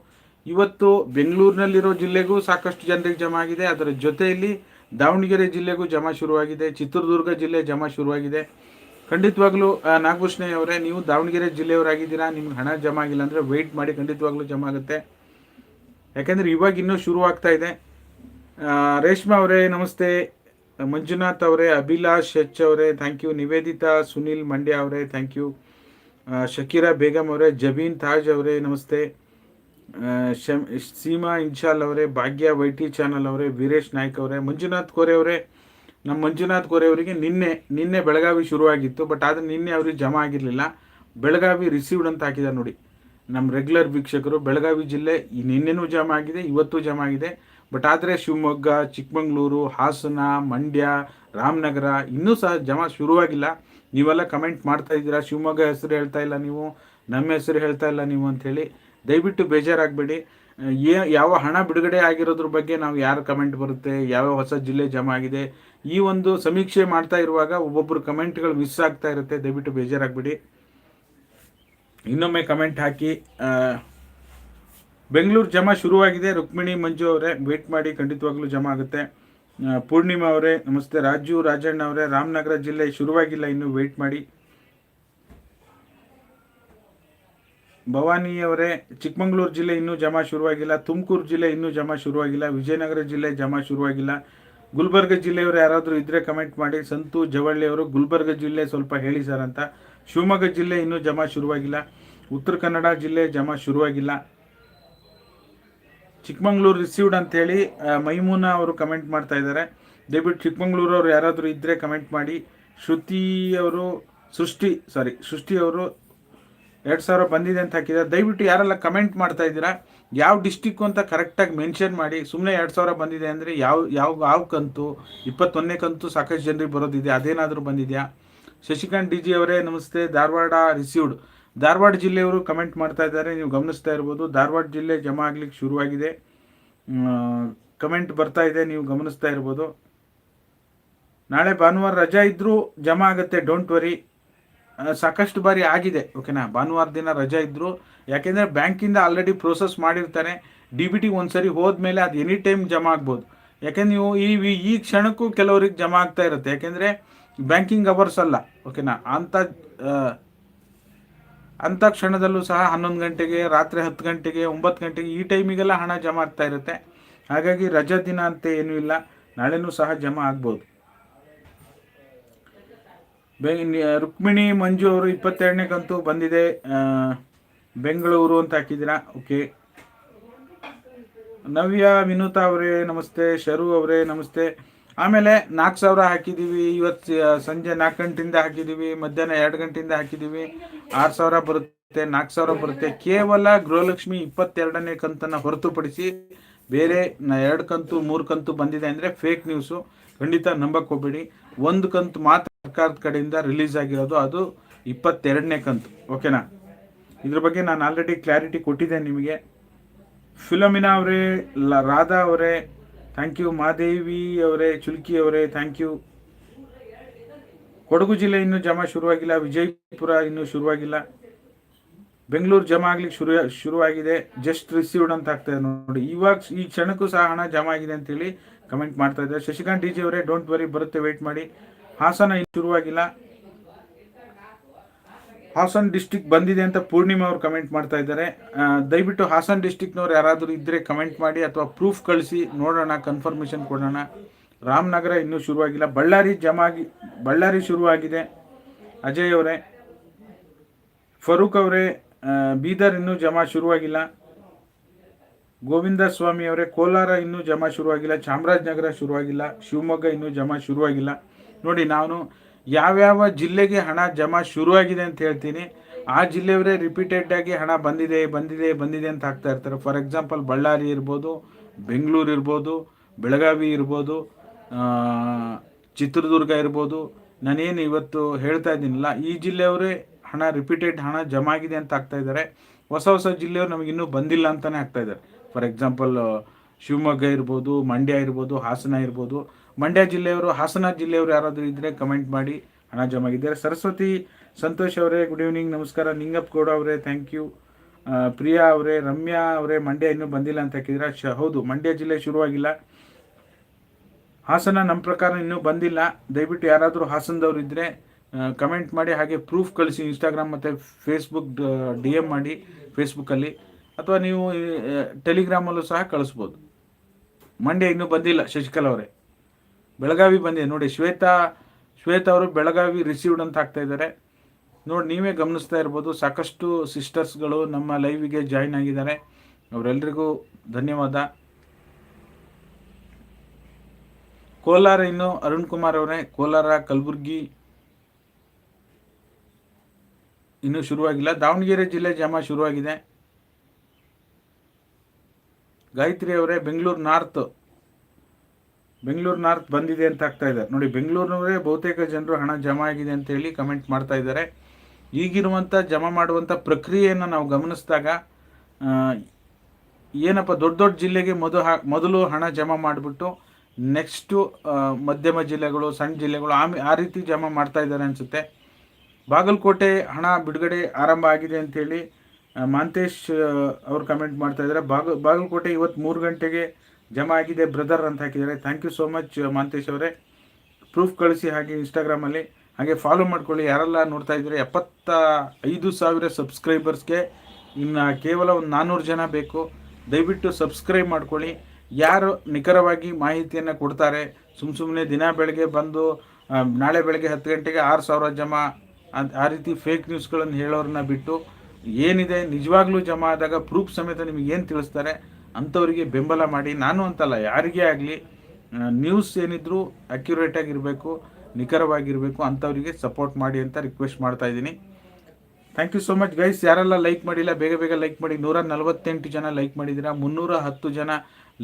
ಇವತ್ತು ಬೆಂಗಳೂರಿನಲ್ಲಿರೋ ಜಿಲ್ಲೆಗೂ ಸಾಕಷ್ಟು ಜನರಿಗೆ ಜಮಾ ಆಗಿದೆ. ಅದರ ಜೊತೆಯಲ್ಲಿ ದಾವಣಗೆರೆ ಜಿಲ್ಲೆಗೂ ಜಮಾ ಶುರುವಾಗಿದೆ. ಚಿತ್ರದುರ್ಗ ಜಿಲ್ಲೆ ಜಮಾ ಶುರುವಾಗಿದೆ. ಖಂಡಿತವಾಗ್ಲೂ ನಾಗಭೂಷಣ ಅವರೇ, ನೀವು ದಾವಣಗೆರೆ ಜಿಲ್ಲೆಯವರಾಗಿದ್ದೀರಾ, ನಿಮ್ಗೆ ಹಣ ಜಮಾ ಆಗಿಲ್ಲ ಅಂದರೆ ವೆಯ್ಟ್ ಮಾಡಿ ಖಂಡಿತವಾಗ್ಲೂ ಜಮಾ ಆಗುತ್ತೆ ಯಾಕೆಂದರೆ ಇವಾಗ ಇನ್ನೂ ಶುರು ಆಗ್ತಾ ಇದೆ. ರೇಷ್ಮಾ ಅವರೇ, ನಮಸ್ತೆ. ಮಂಜುನಾಥ್ ಅವರೇ, ಅಭಿಲಾಷ್ ಹೆಚ್ ಅವರೇ ಥ್ಯಾಂಕ್ ಯು ನಿವೇದಿತಾ, ಸುನಿಲ್ ಮಂಡ್ಯ ಅವರೇ ಥ್ಯಾಂಕ್ ಯು ಶಕೀರಾ ಬೇಗಮ್ ಅವರೇ, ಜಬೀನ್ ತಾಜ್ ಅವರೇ, ನಮಸ್ತೆ. ಶಮ್, ಸೀಮಾ ಇನ್ಶಾಲ್ ಅವರೇ, ಭಾಗ್ಯ ವೈ ಟಿ ಚಾನಲ್ ಅವರೇ, ವೀರೇಶ್ ನಾಯ್ಕ ಅವರೇ, ಮಂಜುನಾಥ್ ಕೋರೆ ಅವರೇ ನಮ್ಮ ಮಂಜುನಾಥ್ ಕೋರೆ ಅವರಿಗೆ ನಿನ್ನೆ ನಿನ್ನೆ ಬೆಳಗಾವಿ ಶುರುವಾಗಿತ್ತು ಬಟ್ ಆದರೆ ನಿನ್ನೆ ಅವರಿಗೆ ಜಮಾ ಆಗಿರಲಿಲ್ಲ. ಬೆಳಗಾವಿ ರಿಸೀವ್ಡ್ ಅಂತ ಹಾಕಿದ್ದಾರೆ ನೋಡಿ. ನಮ್ಮ ರೆಗ್ಯುಲರ್ ವೀಕ್ಷಕರು, ಬೆಳಗಾವಿ ಜಿಲ್ಲೆ ನಿನ್ನೆನೂ ಜಮಾ ಆಗಿದೆ, ಇವತ್ತು ಜಮಾ ಆಗಿದೆ. ಬಟ್ ಆದರೆ ಶಿವಮೊಗ್ಗ, ಚಿಕ್ಕಮಗಳೂರು, ಹಾಸನ, ಮಂಡ್ಯ, ರಾಮನಗರ ಇನ್ನೂ ಸಹ ಜಮಾ ಶುರುವಾಗಿಲ್ಲ. ನೀವೆಲ್ಲ ಕಮೆಂಟ್ ಮಾಡ್ತಾ ಇದ್ದೀರಾ? ಶಿವಮೊಗ್ಗ ಹೆಸರು ಹೇಳ್ತಾ ಇಲ್ಲ ನೀವು, ನಮ್ಮ ಹೆಸರು ಹೇಳ್ತಾ ಇಲ್ಲ ನೀವು ಅಂಥೇಳಿ ದಯವಿಟ್ಟು ಬೇಜಾರಾಗಬೇಡಿ. ಏ, ಯಾವ ಹಣ ಬಿಡುಗಡೆ ಆಗಿರೋದ್ರ ಬಗ್ಗೆ ನಾವು ಯಾರು ಕಮೆಂಟ್ ಬರುತ್ತೆ? ಯಾವ ಹೊಸ ಜಿಲ್ಲೆ ಜಮಾ ಆಗಿದೆ? ಈ ಒಂದು ಸಮೀಕ್ಷೆ ಮಾಡ್ತಾ ಇರುವಾಗ ಒಬ್ಬೊಬ್ಬರು ಕಮೆಂಟ್ಗಳು ಮಿಸ್ ಆಗ್ತಾ ಇರುತ್ತೆ. ದಯವಿಟ್ಟು ಬೇಜಾರಾಗ್ಬಿಡಿ. ಇನ್ನೊಮ್ಮೆ ಕಮೆಂಟ್ ಹಾಕಿ ಬೆಂಗಳೂರು ಜಮಾ ಶುರುವಾಗಿದೆ. ರುಕ್ಮಿಣಿ ಮಂಜು ಅವರೇ ವೇಟ್ ಮಾಡಿ, ಖಂಡಿತವಾಗ್ಲೂ ಜಮಾ ಆಗುತ್ತೆ. ಪೂರ್ಣಿಮಾ ಅವರೇ, ನಮಸ್ತೆ. ರಾಜು ರಾಜಣ್ಣ ಅವರೇ, ರಾಮನಗರ ಜಿಲ್ಲೆ ಶುರುವಾಗಿಲ್ಲ, ಇನ್ನು ವೇಟ್ ಮಾಡಿ. ಭವಾನಿ ಅವರೇ, ಚಿಕ್ಕಮಗಳೂರು ಜಿಲ್ಲೆ ಇನ್ನೂ ಜಮಾ ಶುರುವಾಗಿಲ್ಲ. ತುಮಕೂರು ಜಿಲ್ಲೆ ಇನ್ನೂ ಜಮಾ ಶುರುವಾಗಿಲ್ಲ. ವಿಜಯನಗರ ಜಿಲ್ಲೆ ಜಮಾ ಶುರುವಾಗಿಲ್ಲ. ಗುಲ್ಬರ್ಗ ಜಿಲ್ಲೆಯವರು ಯಾರಾದರೂ ಇದ್ದರೆ ಕಮೆಂಟ್ ಮಾಡಿ. ಸಂತು ಜವಳ್ಳಿಯವರು ಗುಲ್ಬರ್ಗ ಜಿಲ್ಲೆ ಸ್ವಲ್ಪ ಹೇಳಿ ಸರ್ ಅಂತ. ಶಿವಮೊಗ್ಗ ಜಿಲ್ಲೆ ಇನ್ನೂ ಜಮಾ ಶುರುವಾಗಿಲ್ಲ. ಉತ್ತರ ಕನ್ನಡ ಜಿಲ್ಲೆ ಜಮಾ ಶುರುವಾಗಿಲ್ಲ. ಚಿಕ್ಕಮಂಗ್ಳೂರು ರಿಸೀವ್ಡ್ ಅಂತೇಳಿ ಮೈಮೂನಾ ಅವರು ಕಮೆಂಟ್ ಮಾಡ್ತಾ ಇದ್ದಾರೆ. ದಯವಿಟ್ಟು ಚಿಕ್ಕಮಂಗ್ಳೂರು ಅವರು ಯಾರಾದರೂ ಇದ್ದರೆ ಕಮೆಂಟ್ ಮಾಡಿ. ಶ್ರುತಿ ಅವರು, ಸೃಷ್ಟಿ ಸಾರಿ ಸೃಷ್ಟಿ ಅವರು ಎರಡು ಸಾವಿರ ಬಂದಿದೆ ಅಂತ ಹಾಕಿದ್ದಾರೆ. ದಯವಿಟ್ಟು ಯಾರೆಲ್ಲ ಕಮೆಂಟ್ ಮಾಡ್ತಾ ಇದ್ದೀರಾ? ಯಾವ ಡಿಸ್ಟಿಕ್ ಅಂತ ಕರೆಕ್ಟಾಗಿ ಮೆನ್ಷನ್ ಮಾಡಿ ಸುಮ್ಮನೆ ಎರಡು ಸಾವಿರ ಬಂದಿದೆ ಅಂದರೆ ಯಾವ ಯಾವ ಯಾವ ಕಂತು, ಇಪ್ಪತ್ತೊಂದನೇ ಕಂತು ಸಾಕಷ್ಟು ಜನರಿಗೆ ಬರೋದಿದೆ, ಅದೇನಾದರೂ ಬಂದಿದೆಯಾ? ಶಶಿಕಾಂತ್ ಡಿ ಜಿ ಅವರೇ, ನಮಸ್ತೆ, ಧಾರವಾಡ ರಿಸೀವ್ಡ್ ಧಾರವಾಡ ಜಿಲ್ಲೆಯವರು ಕಮೆಂಟ್ ಮಾಡ್ತಾ ಇದ್ದಾರೆ, ನೀವು ಗಮನಿಸ್ತಾ ಇರ್ಬೋದು, ಧಾರವಾಡ ಜಿಲ್ಲೆ ಜಮಾ ಆಗ್ಲಿಕ್ಕೆ ಶುರುವಾಗಿದೆ. ಕಮೆಂಟ್ ಬರ್ತಾ ಇದೆ, ನೀವು ಗಮನಿಸ್ತಾ ಇರ್ಬೋದು. ನಾಳೆ ಭಾನುವಾರ ರಜಾ ಇದ್ದರೂ ಜಮಾ ಆಗುತ್ತೆ ಡೋಂಟ್ ವರಿ ಸಾಕಷ್ಟು ಬಾರಿ ಆಗಿದೆ ಓಕೆನಾ ಭಾನುವಾರ ದಿನ ರಜಾ ಇದ್ದರು ಯಾಕೆಂದರೆ ಬ್ಯಾಂಕಿಂದ ಆಲ್ರೆಡಿ ಪ್ರೋಸೆಸ್ ಮಾಡಿರ್ತಾರೆ ಡಿ ಬಿ ಟಿ ಒಂದ್ಸರಿ ಹೋದ್ಮೇಲೆ ಅದು ಎನಿ ಟೈಮ್ ಜಮಾ ಆಗ್ಬೋದು. ಯಾಕೆಂದ್ರೆ ನೀವು ಈ, ಈ- ಕ್ಷಣಕ್ಕೂ ಕೆಲವರಿಗೆ ಜಮಾ ಆಗ್ತಾ ಇರುತ್ತೆ. ಯಾಕೆಂದರೆ ಬ್ಯಾಂಕಿಂಗ್ ಅವರ್ಸ್ ಅಲ್ಲ ಓಕೆನಾ ಅಂಥ ಅಂಥ ಕ್ಷಣದಲ್ಲೂ ಸಹ ಹನ್ನೊಂದು ಗಂಟೆಗೆ, ರಾತ್ರಿ ಹತ್ತು ಗಂಟೆಗೆ, ಒಂಬತ್ತು ಗಂಟೆಗೆ ಈ ಟೈಮಿಗೆಲ್ಲ ಹಣ ಜಮಾ ಆಗ್ತಾ ಇರುತ್ತೆ. ಹಾಗಾಗಿ ರಜಾ ದಿನ ಅಂತ ಏನೂ ಇಲ್ಲ. ನಾಳೆನೂ ಸಹ ಜಮಾ ಆಗ್ಬೋದು. ರುಕ್ಮಿಣಿ ಮಂಜು ಅವರು ಇಪ್ಪತ್ತೆರಡನೇ ಕಂತು ಬಂದಿದೆ. ಬೆಂಗಳೂರು ಅಂತ ಹಾಕಿದ್ದೀರಾ? ಓಕೆ. ನವ್ಯ, ವಿನೂತಾ ಅವರೇ, ನಮಸ್ತೆ. ಶರು ಅವರೇ, ನಮಸ್ತೆ. ಆಮೇಲೆ ನಾಲ್ಕು ಸಾವಿರ ಹಾಕಿದ್ದೀವಿ. ಇವತ್ತು ಸಂಜೆ ನಾಲ್ಕು ಗಂಟೆಯಿಂದ ಹಾಕಿದ್ದೀವಿ. ಮಧ್ಯಾಹ್ನ ಎರಡು ಗಂಟೆಯಿಂದ ಹಾಕಿದ್ದೀವಿ. ಆರು ಸಾವಿರ ಬರುತ್ತೆ, ನಾಲ್ಕು ಸಾವಿರ ಬರುತ್ತೆ. ಕೇವಲ ಗೃಹಲಕ್ಷ್ಮಿ ಇಪ್ಪತ್ತೆರಡನೇ ಕಂತನ್ನು ಹೊರತುಪಡಿಸಿ ಬೇರೆ ಎರಡು ಕಂತು, ಮೂರು ಕಂತು ಬಂದಿದೆ ಅಂದರೆ ಫೇಕ್ ನ್ಯೂಸು ಖಂಡಿತ ನಂಬಕ್ಕೆ ಹೋಗ್ಬೇಡಿ. ಒಂದು ಕಂತು ಮಾತ್ರ ಸರ್ಕಾರದ ಕಡೆಯಿಂದ ರಿಲೀಸ್ ಆಗಿರೋದು ಅದು ಇಪ್ಪತ್ತೆರಡನೇ ಕಂತು ಓಕೆನಾ ಇದ್ರ ಬಗ್ಗೆ ನಾನು ಆಲ್ರೆಡಿ ಕ್ಲಾರಿಟಿ ಕೊಟ್ಟಿದ್ದೆ ನಿಮಗೆ. ಫಿಲಮಿನಾ ಅವರೇ ರಾಧಾ ಅವರೇ ಥ್ಯಾಂಕ್ ಯು ಮಾದೇವಿ ಅವರೇ, ಚುಲ್ಕಿ ಅವರೇ ಥ್ಯಾಂಕ್ ಯು ಕೊಡಗು ಜಿಲ್ಲೆ ಇನ್ನೂ ಜಮಾ ಶುರುವಾಗಿಲ್ಲ, ವಿಜಯಪುರ ಇನ್ನೂ ಶುರುವಾಗಿಲ್ಲ. ಬೆಂಗಳೂರು ಜಮಾ ಆಗ್ಲಿಕ್ಕೆ ಶುರು, ಶುರುವಾಗಿದೆ. ಜಸ್ಟ್ ರಿಸೀವ್ಡ್ ಅಂತ ಆಗ್ತಾ ಇದೆ ನೋಡಿ. ಇವಾಗ ಈ ಕ್ಷಣಕ್ಕೂ ಸಹ ಹಣ ಜಮಾ ಆಗಿದೆ ಅಂತೇಳಿ ಕಮೆಂಟ್ ಮಾಡ್ತಾ ಇದ್ದಾರೆ. ಶಶಿಕಾಂತ್ ಡಿ ಜಿ ಅವರೇ ಡೋಂಟ್ ವರಿ ಬರುತ್ತೆ ವೆಯ್ಟ್ ಮಾಡಿ. ಹಾಸನ ಇನ್ನೂ ಶುರುವಾಗಿಲ್ಲ. ಹಾಸನ್ ಡಿಸ್ಟಿಕ್ ಬಂದಿದೆ ಅಂತ ಪೂರ್ಣಿಮಾ ಅವರು ಕಮೆಂಟ್ ಮಾಡ್ತಾ ಇದ್ದಾರೆ. ದಯವಿಟ್ಟು ಹಾಸನ್ ಡಿಸ್ಟಿಕ್ನವ್ರು ಯಾರಾದರೂ ಇದ್ದರೆ ಕಮೆಂಟ್ ಮಾಡಿ ಅಥವಾ ಪ್ರೂಫ್ ಕಳಿಸಿ, ನೋಡೋಣ ಕನ್ಫರ್ಮೇಷನ್ ಕೊಡೋಣ. ರಾಮನಗರ ಇನ್ನೂ ಶುರುವಾಗಿಲ್ಲ. ಬಳ್ಳಾರಿ ಜಮಾಗಿ, ಬಳ್ಳಾರಿ ಶುರುವಾಗಿದೆ. ಅಜಯ್ ಅವರೇ, ಫರೂಕ್ ಅವರೇ ಬೀದರ್ ಇನ್ನೂ ಜಮಾ ಶುರುವಾಗಿಲ್ಲ. ಗೋವಿಂದ ಸ್ವಾಮಿ ಅವರೇ, ಕೋಲಾರ ಇನ್ನೂ ಜಮಾ ಶುರುವಾಗಿಲ್ಲ. ಚಾಮರಾಜನಗರ ಶುರುವಾಗಿಲ್ಲ. ಶಿವಮೊಗ್ಗ ಇನ್ನೂ ಜಮಾ ಶುರುವಾಗಿಲ್ಲ. ನೋಡಿ, ನಾನು ಯಾವ್ಯಾವ ಜಿಲ್ಲೆಗೆ ಹಣ ಜಮಾ ಶುರುವಾಗಿದೆ ಅಂತ ಹೇಳ್ತೀನಿ. ಆ ಜಿಲ್ಲೆಯವರೇ ರಿಪೀಟೆಡ್ ಆಗಿ ಹಣ ಬಂದಿದೆ ಬಂದಿದೆ ಬಂದಿದೆ ಅಂತ ಹಾಕ್ತಾ ಇರ್ತಾರೆ. ಫಾರ್ ಎಕ್ಸಾಂಪಲ್ ಬಳ್ಳಾರಿ ಇರ್ಬೋದು, ಬೆಂಗಳೂರು ಇರ್ಬೋದು, ಬೆಳಗಾವಿ ಇರ್ಬೋದು ಚಿತ್ರದುರ್ಗ ಇರ್ಬೋದು. ನಾನೇನು ಇವತ್ತು ಹೇಳ್ತಾ ಇದ್ದೀನಲ್ಲ, ಈ ಜಿಲ್ಲೆಯವರೇ ಹಣ ರಿಪೀಟೆಡ್ ಹಣ ಜಮಾ ಆಗಿದೆ ಅಂತ ಆಗ್ತಾ ಇದ್ದಾರೆ. ಹೊಸ ಹೊಸ ಜಿಲ್ಲೆಯವರು ನಮಗೆ ಇನ್ನೂ ಬಂದಿಲ್ಲ ಅಂತಲೇ ಆಗ್ತಾ ಇದ್ದಾರೆ. ಫಾರ್ ಎಕ್ಸಾಂಪಲ್ ಶಿವಮೊಗ್ಗ ಇರ್ಬೋದು, ಮಂಡ್ಯ ಇರ್ಬೋದು, ಹಾಸನ ಇರ್ಬೋದು. ಮಂಡ್ಯ ಜಿಲ್ಲೆಯವರು, ಹಾಸನ ಜಿಲ್ಲೆಯವರು ಯಾರಾದರೂ ಇದ್ದರೆ ಕಮೆಂಟ್ ಮಾಡಿ. ಹಣ ಜಮಾಗಿದ್ದಾರೆ ಸರಸ್ವತಿ ಸಂತೋಷ್ ಅವರೇ ಗುಡ್ ಈವ್ನಿಂಗ್ ನಮಸ್ಕಾರ. ನಿಂಗಪ್ಪ ಗೌಡ ಅವರೇ ಥ್ಯಾಂಕ್ ಯು ಪ್ರಿಯಾ ಅವರೇ, ರಮ್ಯಾ ಅವರೇ, ಮಂಡ್ಯ ಇನ್ನೂ ಬಂದಿಲ್ಲ ಅಂತ ಹಾಕಿದ್ರೆ ಶ, ಹೌದು, ಮಂಡ್ಯ ಜಿಲ್ಲೆ ಶುರುವಾಗಿಲ್ಲ. ಹಾಸನ ನಮ್ಮ ಪ್ರಕಾರ ಇನ್ನೂ ಬಂದಿಲ್ಲ. ದಯವಿಟ್ಟು ಯಾರಾದರೂ ಹಾಸನದವ್ರು ಇದ್ದರೆ ಕಮೆಂಟ್ ಮಾಡಿ, ಹಾಗೆ ಪ್ರೂಫ್ ಕಳಿಸಿ ಇನ್ಸ್ಟಾಗ್ರಾಮ್ ಮತ್ತು ಫೇಸ್ಬುಕ್ ಡಿ ಎಂ ಮಾಡಿ ಫೇಸ್ಬುಕ್ಕಲ್ಲಿ ಅಥವಾ ನೀವು ಟೆಲಿಗ್ರಾಮಲ್ಲೂ ಸಹ ಕಳಿಸ್ಬೋದು. ಮಂಡ್ಯ ಇನ್ನೂ ಬಂದಿಲ್ಲ, ಶಶಿಕಲಾ ಅವರೇ. ಬೆಳಗಾವಿ ಬಂದಿದೆ ನೋಡಿ, ಶ್ವೇತಾ ಶ್ವೇತಾ ಅವರು ಬೆಳಗಾವಿ ರಿಸೀವ್ಡ್ ಅಂತ ಆಗ್ತಾ ಇದ್ದಾರೆ. ನೋಡಿ, ನೀವೇ ಗಮನಿಸ್ತಾ ಇರ್ಬೋದು, ಸಾಕಷ್ಟು ಸಿಸ್ಟರ್ಸ್ಗಳು ನಮ್ಮ ಲೈವಿಗೆ ಜಾಯಿನ್ ಆಗಿದ್ದಾರೆ. ಅವರೆಲ್ಲರಿಗೂ ಧನ್ಯವಾದ. ಕೋಲಾರ ಇನ್ನು ಅರುಣ್ ಕುಮಾರ್ ಅವರೇ, ಕೋಲಾರ, ಕಲಬುರ್ಗಿ ಇನ್ನೂ ಶುರುವಾಗಿಲ್ಲ. ದಾವಣಗೆರೆ ಜಿಲ್ಲೆ ಜಮಾ ಶುರುವಾಗಿದೆ. ಗಾಯತ್ರಿ ಅವರೇ, ಬೆಂಗಳೂರು ನಾರ್ತ್. ಬೆಂಗಳೂರು ನಾರ್ತ್ ಬಂದಿದೆ ಅಂತ ಆಗ್ತಾ ಇದ್ದಾರೆ ನೋಡಿ, ಬೆಂಗಳೂರಿನವರೇ ಬಹುತೇಕ ಜನರು ಹಣ ಜಮಾ ಆಗಿದೆ ಅಂತ ಹೇಳಿ ಕಮೆಂಟ್ ಮಾಡ್ತಾ ಇದ್ದಾರೆ. ಈಗಿರುವಂಥ ಜಮಾ ಮಾಡುವಂಥ ಪ್ರಕ್ರಿಯೆಯನ್ನು ನಾವು ಗಮನಿಸಿದಾಗ ಏನಪ್ಪ, ದೊಡ್ಡ ದೊಡ್ಡ ಜಿಲ್ಲೆಗೆ ಮೊದಲು ಮೊದಲು ಹಣ ಜಮಾ ಮಾಡಿಬಿಟ್ಟು ನೆಕ್ಸ್ಟು ಮಧ್ಯಮ ಜಿಲ್ಲೆಗಳು, ಸಣ್ಣ ಜಿಲ್ಲೆಗಳು ಆಮೇ ಆ ರೀತಿ ಜಮಾ ಮಾಡ್ತಾ ಇದ್ದಾರೆ ಅನಿಸುತ್ತೆ. ಬಾಗಲಕೋಟೆ ಹಣ ಬಿಡುಗಡೆ ಆರಂಭ ಆಗಿದೆ ಅಂತೇಳಿ ಮಾಂತೇಶ್ ಅವ್ರು ಕಮೆಂಟ್ ಮಾಡ್ತಾ ಇದ್ದಾರೆ. ಬಾಗ, ಬಾಗಲಕೋಟೆ ಇವತ್ತು ಮೂರು ಗಂಟೆಗೆ ಜಮಾ ಆಗಿದೆ ಬ್ರದರ್ ಅಂತ ಹಾಕಿದ್ದಾರೆ. Thank you so much Mantesh ಅವರೇ. ಪ್ರೂಫ್ ಕಳಿಸಿ ಹಾಗೆ ಇನ್ಸ್ಟಾಗ್ರಾಮಲ್ಲಿ ಹಾಗೆ ಫಾಲೋ ಮಾಡ್ಕೊಳ್ಳಿ. ಯಾರೆಲ್ಲ ನೋಡ್ತಾ ಇದ್ದೀರಿ ಎಪ್ಪತ್ತ ಐದು ಸಾವಿರ ಸಬ್ಸ್ಕ್ರೈಬರ್ಸ್ಗೆ ಇನ್ನು ಕೇವಲ ಒಂದು ನಾನ್ನೂರು ಜನ ಬೇಕು. ದಯವಿಟ್ಟು ಸಬ್ಸ್ಕ್ರೈಬ್ ಮಾಡ್ಕೊಳ್ಳಿ. ಯಾರು ನಿಖರವಾಗಿ ಮಾಹಿತಿಯನ್ನು ಕೊಡ್ತಾರೆ ಸುಮ್ಮ ಸುಮ್ಮನೆ ದಿನ ಬೆಳಗ್ಗೆ ಬಂದು ನಾಳೆ ಬೆಳಗ್ಗೆ ಹತ್ತು ಗಂಟೆಗೆ ಆರು ಸಾವಿರ ಜಮಾ ಅದು ಆ ರೀತಿ ಫೇಕ್ ನ್ಯೂಸ್ಗಳನ್ನು ಹೇಳೋರನ್ನ ಬಿಟ್ಟು ಏನಿದೆ, ನಿಜವಾಗ್ಲೂ ಜಮಾ ಆದಾಗ ಪ್ರೂಫ್ ಸಮೇತ ನಿಮಗೆ ಏನು ತಿಳಿಸ್ತಾರೆ? ಅಂಥವರಿಗೆ ಬೆಂಬಲ ಮಾಡಿ, ನಾನು ಅಂತಲ್ಲ, ಯಾರಿಗೇ ಆಗಲಿ ನ್ಯೂಸ್ ಏನಿದ್ರು ಅಕ್ಯುರೇಟ್ ಆಗಿರಬೇಕು, ನಿಖರವಾಗಿರಬೇಕು, ಅಂಥವರಿಗೆ ಸಪೋರ್ಟ್ ಮಾಡಿ ಅಂತ ರಿಕ್ವೆಸ್ಟ್ ಮಾಡ್ತಾ ಇದ್ದೀನಿ. Thank you so much guys ಯಾರೆಲ್ಲ ಲೈಕ್ ಮಾಡಿಲ್ಲ, ಬೇಗ ಬೇಗ ಲೈಕ್ ಮಾಡಿ. ನೂರ ನಲವತ್ತೆಂಟು ಜನ ಲೈಕ್ ಮಾಡಿದ್ದೀರಾ, ಮುನ್ನೂರ ಹತ್ತು ಜನ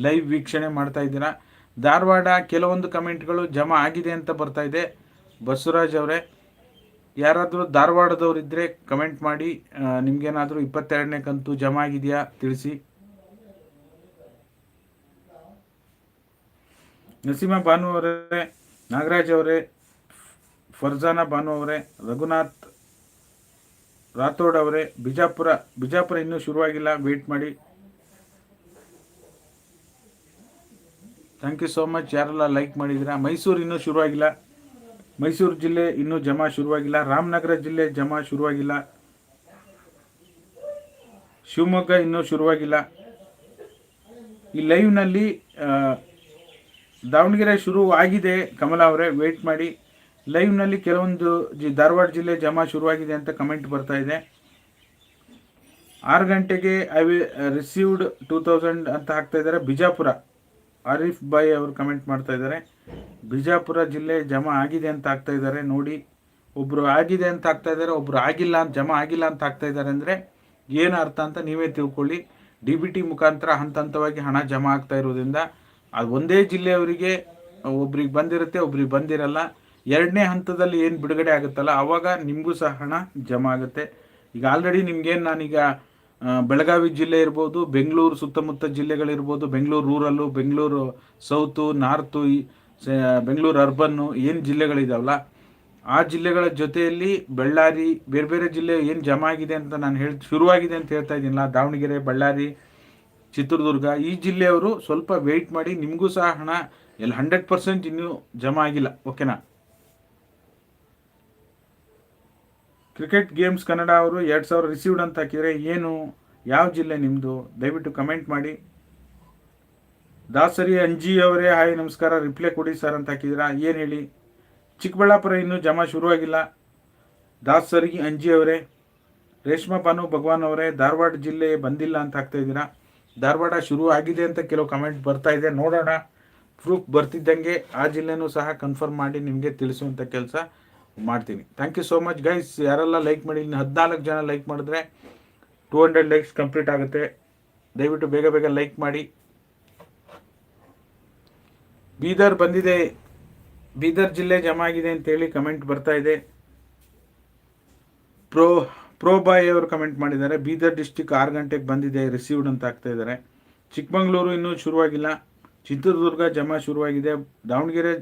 ಲೈವ್ ವೀಕ್ಷಣೆ ಮಾಡ್ತಾ ಇದ್ದೀರಾ. ಧಾರವಾಡ ಕೆಲವೊಂದು ಕಮೆಂಟ್ಗಳು ಜಮಾ ಆಗಿದೆ ಅಂತ ಬರ್ತಾ ಇದೆ. ಬಸವರಾಜ್ ಅವರೇ, ಯಾರಾದರೂ ಧಾರವಾಡದವರಿದ್ದರೆ ಕಮೆಂಟ್ ಮಾಡಿ ನಿಮಗೇನಾದರೂ ಇಪ್ಪತ್ತೆರಡನೇ ಕಂತು ಜಮಾ ಆಗಿದೆಯಾ ತಿಳಿಸಿ. ನಸೀಮಾ ಭಾನು ಅವರೇ, ನಾಗರಾಜ್ ಅವರೇ, ಫರ್ಜಾನಾ ಭಾನು ಅವರೇ, ರಘುನಾಥ್ ರಾಥೋಡ್ ಅವರೇ, ಬಿಜಾಪುರ ಬಿಜಾಪುರ ಇನ್ನೂ ಶುರುವಾಗಿಲ್ಲ ವೇಟ್ ಮಾಡಿ. ಥ್ಯಾಂಕ್ ಯು ಸೋ ಮಚ್ ಯಾರೆಲ್ಲ ಲೈಕ್ ಮಾಡಿದ್ದೀರಾ? ಮೈಸೂರು ಇನ್ನೂ ಶುರುವಾಗಿಲ್ಲ. ಮೈಸೂರು ಜಿಲ್ಲೆ ಇನ್ನೂ ಜಮಾ ಶುರುವಾಗಿಲ್ಲ. ರಾಮನಗರ ಜಿಲ್ಲೆ ಜಮಾ ಶುರುವಾಗಿಲ್ಲ. ಶಿವಮೊಗ್ಗ ಇನ್ನೂ ಶುರುವಾಗಿಲ್ಲ. ಈ ಲೈವ್ನಲ್ಲಿ ದಾವಣಗೆರೆ ಶುರು ಆಗಿದೆ. ಕಮಲ ಅವರೇ ವೇಟ್ ಮಾಡಿ. ಲೈವ್ನಲ್ಲಿ ಕೆಲವೊಂದು ಜಿ, ಧಾರವಾಡ ಜಿಲ್ಲೆ ಜಮಾ ಶುರುವಾಗಿದೆ ಅಂತ ಕಮೆಂಟ್ ಬರ್ತಾ ಇದೆ. ಆರು ಗಂಟೆಗೆ I've received two thousand ಅಂತ ಹಾಕ್ತಾ ಇದ್ದಾರೆ. ಬಿಜಾಪುರ, ಆರಿಫ್ ಬಾಯ್ ಅವರು ಕಮೆಂಟ್ ಮಾಡ್ತಾ ಇದ್ದಾರೆ. ಬಿಜಾಪುರ ಜಿಲ್ಲೆ ಜಮಾ ಆಗಿದೆ ಅಂತ ಆಗ್ತಾ ಇದ್ದಾರೆ. ನೋಡಿ ಒಬ್ಬರು ಆಗಿದೆ ಅಂತ ಆಗ್ತಾ ಇದ್ದಾರೆ ಒಬ್ಬರು ಆಗಿಲ್ಲ ಅಂತ, ಜಮಾ ಆಗಿಲ್ಲ ಅಂತ ಆಗ್ತಾ ಇದ್ದಾರೆ ಅಂದರೆ ಏನು ಅರ್ಥ ಅಂತ ನೀವೇ ತಿಳ್ಕೊಳ್ಳಿ. ಡಿ ಬಿ ಟಿ ಮುಖಾಂತರ ಹಂತ ಹಂತವಾಗಿ ಹಣ ಜಮಾ ಆಗ್ತಾ ಇರೋದ್ರಿಂದ ಅದು ಒಂದೇ ಜಿಲ್ಲೆಯವರಿಗೆ ಒಬ್ರಿಗೆ ಬಂದಿರುತ್ತೆ, ಒಬ್ರಿಗೆ ಬಂದಿರಲ್ಲ. ಎರಡನೇ ಹಂತದಲ್ಲಿ ಏನು ಬಿಡುಗಡೆ ಆಗುತ್ತಲ್ಲ ಆವಾಗ ನಿಮಗೂ ಸಹ ಹಣ ಜಮಾ ಆಗುತ್ತೆ. ಈಗ ಆಲ್ರೆಡಿ ನಿಮ್ಗೇನು ನಾನೀಗ ಬೆಳಗಾವಿ ಜಿಲ್ಲೆ ಇರ್ಬೋದು, ಬೆಂಗಳೂರು ಸುತ್ತಮುತ್ತ ಜಿಲ್ಲೆಗಳಿರ್ಬೋದು, Bengaluru rural, Bengaluru south, north Bengaluru urban, ಏನು ಜಿಲ್ಲೆಗಳಿದಾವಲ್ಲ, ಆ ಜಿಲ್ಲೆಗಳ ಜೊತೆಯಲ್ಲಿ ಬಳ್ಳಾರಿ, ಬೇರೆ ಬೇರೆ ಜಿಲ್ಲೆ ಏನು ಜಮಾ ಆಗಿದೆ ಅಂತ ನಾನು ಹೇಳಿ, ಶುರುವಾಗಿದೆ ಅಂತ ಹೇಳ್ತಾ ಇದ್ದೀನಲ್ಲ, ದಾವಣಗೆರೆ, ಬಳ್ಳಾರಿ ಚಿತ್ರದುರ್ಗ, ಈ ಜಿಲ್ಲೆಯವರು ಸ್ವಲ್ಪ ವೆಯ್ಟ್ ಮಾಡಿ ನಿಮಗೂ ಸಹ ಹಣ ಎಲ್ಲಿ ಹಂಡ್ರೆಡ್ ಪರ್ಸೆಂಟ್ ಇನ್ನೂ ಜಮಾ ಆಗಿಲ್ಲ ಓಕೆನಾ ಕ್ರಿಕೆಟ್ ಗೇಮ್ಸ್ ಕನ್ನಡ ಅವರು ಎರಡು ಸಾವಿರ ರಿಸೀವ್ಡ್ ಅಂತ ಹಾಕಿದರೆ ಏನು, ಯಾವ ಜಿಲ್ಲೆ ನಿಮ್ಮದು ದಯವಿಟ್ಟು ಕಮೆಂಟ್ ಮಾಡಿ. ದಾಸರಿ ಅಂಜಿ ಅವರೇ ಹಾಯ್ ನಮಸ್ಕಾರ ರಿಪ್ಲೈ ಕೊಡಿ ಸರ್ ಅಂತ ಹಾಕಿದ್ದೀರಾ? ಏನು ಹೇಳಿ? ಚಿಕ್ಕಬಳ್ಳಾಪುರ ಇನ್ನೂ ಜಮಾ ಶುರುವಾಗಿಲ್ಲ ದಾಸರಿ ಅಂಜಿ ಅವರೇ, ರೇಷ್ಮಾ ಭಾನು ಭಗವಾನ್ ಅವರೇ, ಧಾರವಾಡ ಜಿಲ್ಲೆ ಬಂದಿಲ್ಲ ಅಂತ ಹಾಕ್ತಾ ಇದ್ದೀರಾ? ಧಾರವಾಡ ಶುರು ಆಗಿದೆ ಅಂತ ಕೆಲವು ಕಮೆಂಟ್ ಬರ್ತಾ ಇದೆ. ನೋಡೋಣ. ಪ್ರೂಫ್ ಬರ್ತಿದ್ದಂಗೆ ಆ ಜಿಲ್ಲೆನೂ ಸಹ ಕನ್ಫರ್ಮ್ ಮಾಡಿ ನಿಮಗೆ ತಿಳಿಸುವಂಥ ಕೆಲಸ ಮಾಡ್ತೀನಿ. Thank you so much guys ಯಾರೆಲ್ಲ ಲೈಕ್ ಮಾಡಿ, ಇನ್ನು ಹದಿನಾಲ್ಕು ಜನ ಲೈಕ್ ಮಾಡಿದ್ರೆ ಟೂ ಹಂಡ್ರೆಡ್ ಲೈಕ್ಸ್ ಕಂಪ್ಲೀಟ್ ಆಗುತ್ತೆ. ದಯವಿಟ್ಟು ಬೇಗ ಬೇಗ ಲೈಕ್ ಮಾಡಿ. ಬೀದರ್ ಬಂದಿದೆ. ಬೀದರ್ ಜಿಲ್ಲೆ ಜಮಾ ಆಗಿದೆ ಅಂತೇಳಿ ಕಮೆಂಟ್ ಬರ್ತಾ ಇದೆ. ಪ್ರೋ ಪ್ರೋ ಬಾಯ್ ಅವರು ಕಮೆಂಟ್ ಮಾಡಿದ್ದಾರೆ, ಬೀದರ್ ಡಿಸ್ಟಿಕ್ ಆರು ಗಂಟೆಗೆ ಬಂದಿದೆ ರಿಸೀವ್ಡ್ ಅಂತ ಆಗ್ತಾ ಇದ್ದಾರೆ. ಚಿಕ್ಕಮಗಳೂರು ಇನ್ನೂ ಶುರುವಾಗಿಲ್ಲ. ಚಿತ್ರದುರ್ಗ ಜಮಾ ಶುರುವಾಗಿದೆ, ದಾವಣಗೆರೆ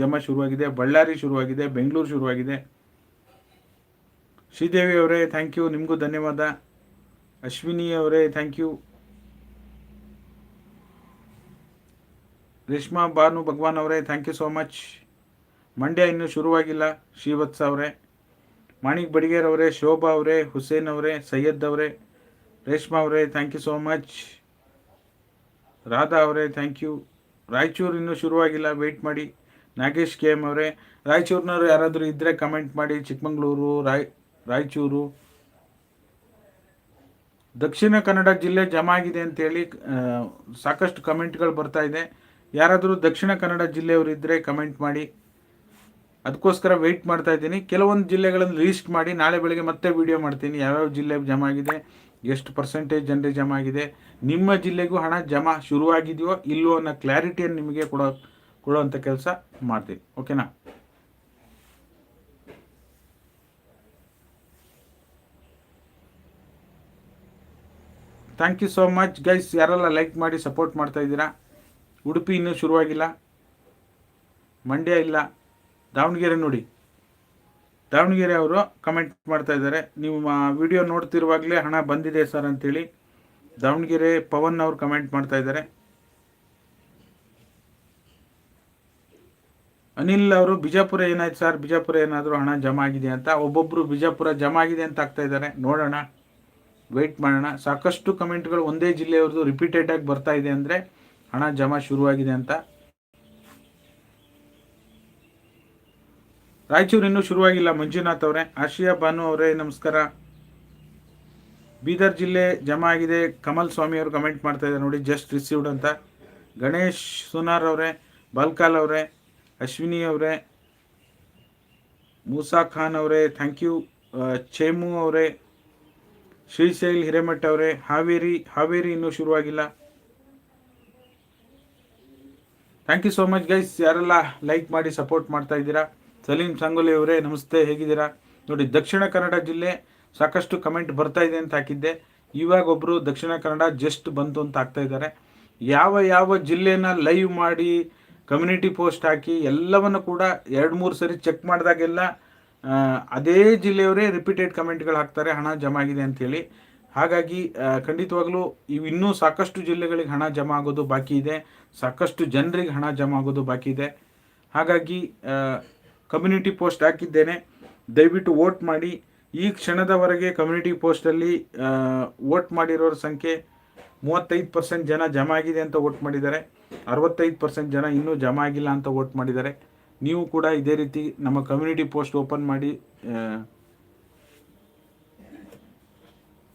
ಜಮಾ ಶುರುವಾಗಿದೆ, ಬಳ್ಳಾರಿ ಶುರುವಾಗಿದೆ, ಬೆಂಗಳೂರು ಶುರುವಾಗಿದೆ. ಶ್ರೀದೇವಿ ಅವರೇ ಥ್ಯಾಂಕ್ ಯು ನಿಮಗೂ ಧನ್ಯವಾದ. ಅಶ್ವಿನಿ ಅವರೇ ಥ್ಯಾಂಕ್ ಯು ರೇಷ್ಮಾ ಬಾನು ಭಗವಾನ್ ಅವರೇ thank you so much Mandya ಇನ್ನೂ ಶುರುವಾಗಿಲ್ಲ, ಶ್ರೀವತ್ಸ ಅವರೇ. ಮಾಣಿಕ್ ಬಡಿಗೇರ್ ಅವರೇ, ಶೋಭಾ ಅವರೇ, ಹುಸೇನ್ ಅವರೇ, ಸೈಯದ್ ಅವರೇ, ರೇಷ್ಮಾ ಅವರೇ thank you so much Radha ಅವರೇ ಥ್ಯಾಂಕ್ ಯು ರಾಯಚೂರು ಇನ್ನೂ ಶುರುವಾಗಿಲ್ಲ ವೆಯ್ಟ್ ಮಾಡಿ. ನಾಗೇಶ್ ಕೆ ಎಂ ಅವರೇ, ರಾಯಚೂರಿನವ್ರು ಯಾರಾದರೂ ಇದ್ದರೆ ಕಮೆಂಟ್ ಮಾಡಿ. ಚಿಕ್ಕಮಂಗ್ಳೂರು, ರಾಯ್, ರಾಯಚೂರು. ದಕ್ಷಿಣ ಕನ್ನಡ ಜಿಲ್ಲೆ ಜಮಾ ಆಗಿದೆ ಅಂತೇಳಿ ಸಾಕಷ್ಟು ಕಮೆಂಟ್ಗಳು ಬರ್ತಾ ಇದೆ. ಯಾರಾದರೂ ದಕ್ಷಿಣ ಕನ್ನಡ ಜಿಲ್ಲೆಯವರು ಇದ್ದರೆ ಕಮೆಂಟ್ ಮಾಡಿ. ಅದಕ್ಕೋಸ್ಕರ ವೆಯ್ಟ್ ಮಾಡ್ತಾ ಇದ್ದೀನಿ. ಕೆಲವೊಂದು ಜಿಲ್ಲೆಗಳನ್ನು ಲೀಸ್ಟ್ ಮಾಡಿ, ನಾಳೆ ಬೆಳಗ್ಗೆ ಮತ್ತೆ ವಿಡಿಯೋ ಮಾಡ್ತೀನಿ. ಯಾವ್ಯಾವ ಜಿಲ್ಲೆ ಜಮಾ ಆಗಿದೆ, ಎಷ್ಟು ಪರ್ಸೆಂಟೇಜ್ ಜನರಿಗೆ ಜಮಾ ಆಗಿದೆ, ನಿಮ್ಮ ಜಿಲ್ಲೆಗೂ ಹಣ ಜಮಾ ಶುರುವಾಗಿದೆಯೋ ಇಲ್ಲವೋ ಅನ್ನೋ ಕ್ಲಾರಿಟಿಯನ್ನು ನಿಮಗೆ ಕೊಡೋ ಕೊಡುವಂಥ ಕೆಲಸ ಮಾಡ್ತೀನಿ. ಓಕೆನಾ thank you so much guys ಯಾರೆಲ್ಲ ಲೈಕ್ ಮಾಡಿ ಸಪೋರ್ಟ್ ಮಾಡ್ತಾ ಇದ್ದೀರಾ? ಉಡುಪಿ ಇನ್ನೂ ಶುರುವಾಗಿಲ್ಲ. ಮಂಡ್ಯ ಇಲ್ಲ. ದಾವಣಗೆರೆ ನೋಡಿ. ದಾವಣಗೆರೆ ಅವರು ಕಮೆಂಟ್ ಮಾಡ್ತಾ ಇದ್ದಾರೆ. ನೀವು ವಿಡಿಯೋ ನೋಡ್ತಿರುವಾಗಲೇ ಹಣ ಬಂದಿದೆ ಸರ್ ಅಂತೇಳಿ ದಾವಣಗೆರೆ ಪವನ್ ಅವರು ಕಮೆಂಟ್ ಮಾಡ್ತಾ ಇದ್ದಾರೆ. ಅನಿಲ್ ಅವರು, ಬಿಜಾಪುರ ಏನಾಯ್ತು ಸರ್? ಬಿಜಾಪುರ ಏನಾದರೂ ಹಣ ಜಮಾ ಆಗಿದೆ ಅಂತ? ಒಬ್ಬೊಬ್ಬರು ಬಿಜಾಪುರ ಜಮಾ ಆಗಿದೆ ಅಂತ ಆಗ್ತಾ ಇದ್ದಾರೆ. ನೋಡೋಣ. ವೆಯ್ಟ್ ಮಾಡೋಣ. ಸಾಕಷ್ಟು ಕಮೆಂಟ್ಗಳು ಒಂದೇ ಜಿಲ್ಲೆಯವ್ರದ್ದು ರಿಪೀಟೆಡ್ ಆಗಿ ಬರ್ತಾ ಇದೆ ಅಂದರೆ ಹಣ ಜಮಾ ಶುರುವಾಗಿದೆ ಅಂತ. ರಾಯಚೂರು ಇನ್ನೂ ಶುರುವಾಗಿಲ್ಲ. ಮಂಜುನಾಥ್ ಅವರೇ ಆಶಿಯಾ ಭಾನು ಅವರೇ, ನಮಸ್ಕಾರ. ಬೀದರ್ ಜಿಲ್ಲೆ ಜಮಾ ಆಗಿದೆ. ಕಮಲ್ ಸ್ವಾಮಿ ಅವರು ಕಮೆಂಟ್ ಮಾಡ್ತಾ ಇದ್ದಾರೆ ನೋಡಿ ಜಸ್ಟ್ ರಿಸೀವ್ಡ್ ಅಂತ. ಗಣೇಶ್ ಸುನಾರ್ ಅವರೇ, ಬಲ್ಕಾಲ್ ಅವರೇ, ಅಶ್ವಿನಿ ಅವರೇ, ಮೂಸಾ ಖಾನ್ ಅವರೇ ಥ್ಯಾಂಕ್ ಯು ಚೇಮು ಅವರೇ, ಶ್ರೀಶೈಲ್ ಹಿರೇಮಠ ಅವರೇ, ಹಾವೇರಿ ಹಾವೇರಿ ಇನ್ನೂ ಶುರುವಾಗಿಲ್ಲ. Thank you so much guys ಯಾರೆಲ್ಲ ಲೈಕ್ ಮಾಡಿ ಸಪೋರ್ಟ್ ಮಾಡ್ತಾ ಇದ್ದೀರಾ? ಸಲೀಂ ಸಂಗೊಲಿ ಅವರೇ, ನಮಸ್ತೆ, ಹೇಗಿದ್ದೀರಾ? ನೋಡಿ, ದಕ್ಷಿಣ ಕನ್ನಡ ಜಿಲ್ಲೆ ಸಾಕಷ್ಟು ಕಮೆಂಟ್ ಬರ್ತಾ ಇದೆ ಅಂತ ಹಾಕಿದ್ದೆ. ಇವಾಗ ಒಬ್ಬರು ದಕ್ಷಿಣ ಕನ್ನಡ ಜಸ್ಟ್ ಬಂತು ಅಂತ ಹಾಕ್ತಾ ಇದ್ದಾರೆ. ಯಾವ ಯಾವ ಜಿಲ್ಲೆನ ಲೈವ್ ಮಾಡಿ, ಕಮ್ಯುನಿಟಿ ಪೋಸ್ಟ್ ಹಾಕಿ, ಎಲ್ಲವನ್ನು ಕೂಡ ಎರಡು ಮೂರು ಸರಿ ಚೆಕ್ ಮಾಡಿದಾಗೆಲ್ಲ ಅದೇ ಜಿಲ್ಲೆಯವರೇ ರಿಪೀಟೆಡ್ ಕಮೆಂಟ್ಗಳು ಹಾಕ್ತಾರೆ, ಹಣ ಜಮಾ ಆಗಿದೆ ಅಂಥೇಳಿ ಹಾಗಾಗಿ ಖಂಡಿತವಾಗ್ಲೂ ಇವು ಇನ್ನೂ ಸಾಕಷ್ಟು ಜಿಲ್ಲೆಗಳಿಗೆ ಹಣ ಜಮಾ ಆಗೋದು ಬಾಕಿ ಇದೆ. ಸಾಕಷ್ಟು ಜನರಿಗೆ ಹಣ ಜಮಾ ಆಗೋದು ಬಾಕಿ ಇದೆ. ಹಾಗಾಗಿ ಕಮ್ಯುನಿಟಿ ಪೋಸ್ಟ್ ಹಾಕಿದ್ದೇನೆ. ದಯವಿಟ್ಟು ವೋಟ್ ಮಾಡಿ. ಈ ಕ್ಷಣದವರೆಗೆ ಕಮ್ಯುನಿಟಿ ಪೋಸ್ಟಲ್ಲಿ ವೋಟ್ ಮಾಡಿರೋರ ಸಂಖ್ಯೆ ಮೂವತ್ತೈದು ಪರ್ಸೆಂಟ್ ಜನ ಜಮಾ ಆಗಿದೆ ಅಂತ ವೋಟ್ ಮಾಡಿದ್ದಾರೆ. ಅರವತ್ತೈದು ಪರ್ಸೆಂಟ್ ಜನ ಇನ್ನೂ ಜಮಾ ಆಗಿಲ್ಲ ಅಂತ ವೋಟ್ ಮಾಡಿದ್ದಾರೆ. ನೀವು ಕೂಡ ಇದೇ ರೀತಿ ನಮ್ಮ ಕಮ್ಯುನಿಟಿ ಪೋಸ್ಟ್ ಓಪನ್ ಮಾಡಿ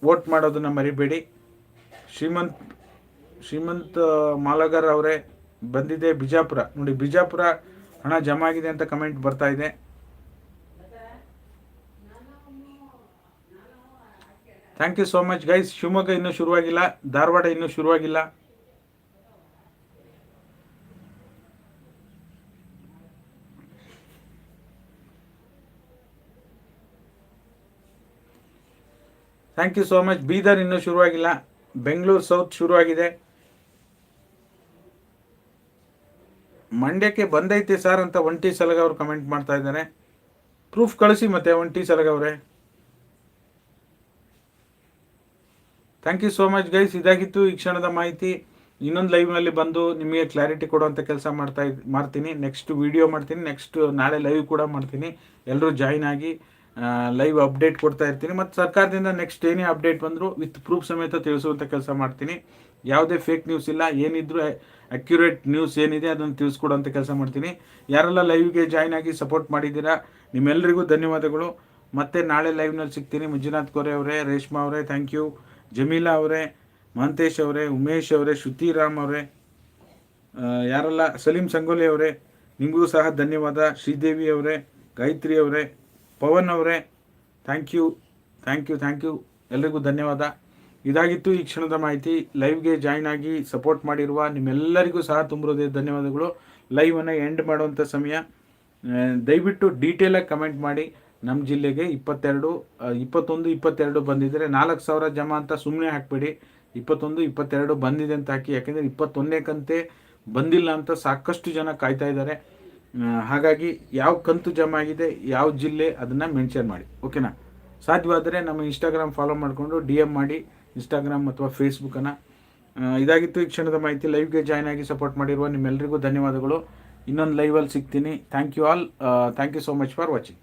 ವೋಟ್ ಮಾಡೋದನ್ನ ಮರಿಬೇಡಿ. ಶ್ರೀಮಂತ್ ಶ್ರೀಮಂತ್ ಮಾಲಗರ್ ಅವರೇ ಬಂದಿದೆ ಬಿಜಾಪುರ. ನೋಡಿ ಬಿಜಾಪುರ ಹಣ ಜಮಾ ಆಗಿದೆ ಅಂತ ಕಮೆಂಟ್ ಬರ್ತಾ ಇದೆ. Thank you so much guys Shivamogga ಇನ್ನೂ ಶುರುವಾಗಿಲ್ಲ. ಧಾರವಾಡ ಇನ್ನೂ ಶುರುವಾಗಿಲ್ಲ. Thank you so much Bidar ಇನ್ನೂ ಶುರುವಾಗಿಲ್ಲ. ಬೆಂಗಳೂರು, ಸೌತ್ ಶುರುವಾಗಿದೆ. ಮಂಡ್ಯಕ್ಕೆ ಬಂದೈತೆ ಸರ್ ಅಂತ ಒಂಟಿ ಸಲಗ ಅವರು ಕಮೆಂಟ್ ಮಾಡ್ತಾ ಇದ್ದಾರೆ. ಪ್ರೂಫ್ ಕಳಿಸಿ ಮತ್ತೆ ಒಂಟಿ ಸಲಗ ಅವರೇ. Thank you so much guys ಇದಾಗಿತ್ತು ಈ ಕ್ಷಣದ ಮಾಹಿತಿ. ಇನ್ನೊಂದು ಲೈವ್ನಲ್ಲಿ ಬಂದು ನಿಮಗೆ ಕ್ಲಾರಿಟಿ ಕೊಡುವಂಥ ಕೆಲಸ ಮಾಡ್ತಾ ಮಾಡ್ತೀನಿ. ನೆಕ್ಸ್ಟ್ ವಿಡಿಯೋ ಮಾಡ್ತೀನಿ. ನೆಕ್ಸ್ಟ್ ನಾಳೆ ಲೈವ್ ಕೂಡ ಮಾಡ್ತೀನಿ. ಎಲ್ಲರೂ ಜಾಯ್ನ್ ಆಗಿ ಲೈವ್ ಅಪ್ಡೇಟ್ ಕೊಡ್ತಾ ಇರ್ತೀನಿ. ಮತ್ತು ಸರ್ಕಾರದಿಂದ ನೆಕ್ಸ್ಟ್ ಏನೇ ಅಪ್ಡೇಟ್ ಬಂದರೂ ವಿತ್ ಪ್ರೂಫ್ ಸಮೇತ ತಿಳಿಸುವಂಥ ಕೆಲಸ ಮಾಡ್ತೀನಿ. ಯಾವುದೇ ಫೇಕ್ ನ್ಯೂಸ್ ಇಲ್ಲ, ಏನಿದ್ರು ಅಕ್ಯುರೇಟ್ ನ್ಯೂಸ್ ಏನಿದೆ ಅದನ್ನು ತಿಳಿಸ್ಕೊಡುವಂಥ ಕೆಲಸ ಮಾಡ್ತೀನಿ. ಯಾರೆಲ್ಲ ಲೈವ್ಗೆ ಜಾಯ್ನ್ ಆಗಿ ಸಪೋರ್ಟ್ ಮಾಡಿದ್ದೀರಾ ನಿಮ್ಮೆಲ್ಲರಿಗೂ ಧನ್ಯವಾದಗಳು. ಮತ್ತೆ ನಾಳೆ ಲೈವ್ನಲ್ಲಿ ಸಿಗ್ತೀನಿ. ಮಂಜುನಾಥ್ ಕೋರೆ ಅವರೇ, ರೇಷ್ಮಾ ಅವರೇ ಥ್ಯಾಂಕ್ ಯು ಜಮೀಲಾ ಅವರೇ ಮಹಂತೇಶ್ ಅವರೇ, ಉಮೇಶ್ ಅವರೇ, ಶ್ರುತಿರಾಮ್ ಅವರೇ ಯಾರೆಲ್ಲ, ಸಲೀಂ ಸಂಗೋಲಿ ಅವರೇ, ನಿಮಗೂ ಸಹ ಧನ್ಯವಾದ. ಶ್ರೀದೇವಿ ಅವರೇ, ಗಾಯತ್ರಿ ಅವರೇ, ಪವನ್ ಅವರೇ thank you thank you thank you ಎಲ್ರಿಗೂ ಧನ್ಯವಾದ. ಇದಾಗಿತ್ತು ಈ ಕ್ಷಣದ ಮಾಹಿತಿ. ಲೈವ್ಗೆ ಜಾಯ್ನ್ ಆಗಿ ಸಪೋರ್ಟ್ ಮಾಡಿರುವ ನಿಮ್ಮೆಲ್ಲರಿಗೂ ಸಹ ತುಂಬಿರೋದೇ ಧನ್ಯವಾದಗಳು. ಲೈವನ್ನು ಎಂಡ್ ಮಾಡುವಂಥ ಸಮಯ. ದಯವಿಟ್ಟು ಡೀಟೇಲಾಗಿ ಕಮೆಂಟ್ ಮಾಡಿ. ನಮ್ಮ ಜಿಲ್ಲೆಗೆ ಇಪ್ಪತ್ತೆರಡು ಇಪ್ಪತ್ತೊಂದು, ಇಪ್ಪತ್ತೆರಡು ಬಂದಿದ್ದರೆ ನಾಲ್ಕು ಸಾವಿರ ಜಮಾ ಅಂತ ಸುಮ್ಮನೆ ಹಾಕಬೇಡಿ. ಇಪ್ಪತ್ತೊಂದು, ಇಪ್ಪತ್ತೆರಡು ಬಂದಿದೆ ಅಂತ ಹಾಕಿ. ಯಾಕೆಂದರೆ ಇಪ್ಪತ್ತೊಂದನೇ ಕಂತೆ ಬಂದಿಲ್ಲ ಅಂತ ಸಾಕಷ್ಟು ಜನ ಕಾಯ್ತಾ ಇದ್ದಾರೆ. ಹಾಗಾಗಿ ಯಾವ ಕಂತು ಜಮಾ ಆಗಿದೆ, ಯಾವ ಜಿಲ್ಲೆ, ಅದನ್ನು ಮೆನ್ಷನ್ ಮಾಡಿ. ಓಕೆನಾ ಸಾಧ್ಯವಾದರೆ ನಮ್ಮ ಇನ್ಸ್ಟಾಗ್ರಾಮ್ ಫಾಲೋ ಮಾಡಿಕೊಂಡು ಡಿ ಎಂ ಮಾಡಿ. ಇನ್ಸ್ಟಾಗ್ರಾಮ್ ಅಥವಾ ಫೇಸ್ಬುಕ್ಕನ್ನು. ಇದಾಗಿತ್ತು ಈ ಕ್ಷಣದ ಮಾಹಿತಿ. ಲೈವ್ಗೆ ಜಾಯ್ನ್ ಆಗಿ ಸಪೋರ್ಟ್ ಮಾಡಿರುವ ನಿಮ್ಮೆಲ್ಲರಿಗೂ ಧನ್ಯವಾದಗಳು. ಇನ್ನೊಂದು ಲೈವಲ್ಲಿ ಸಿಗ್ತೀನಿ. Thank you all thank you so much for watching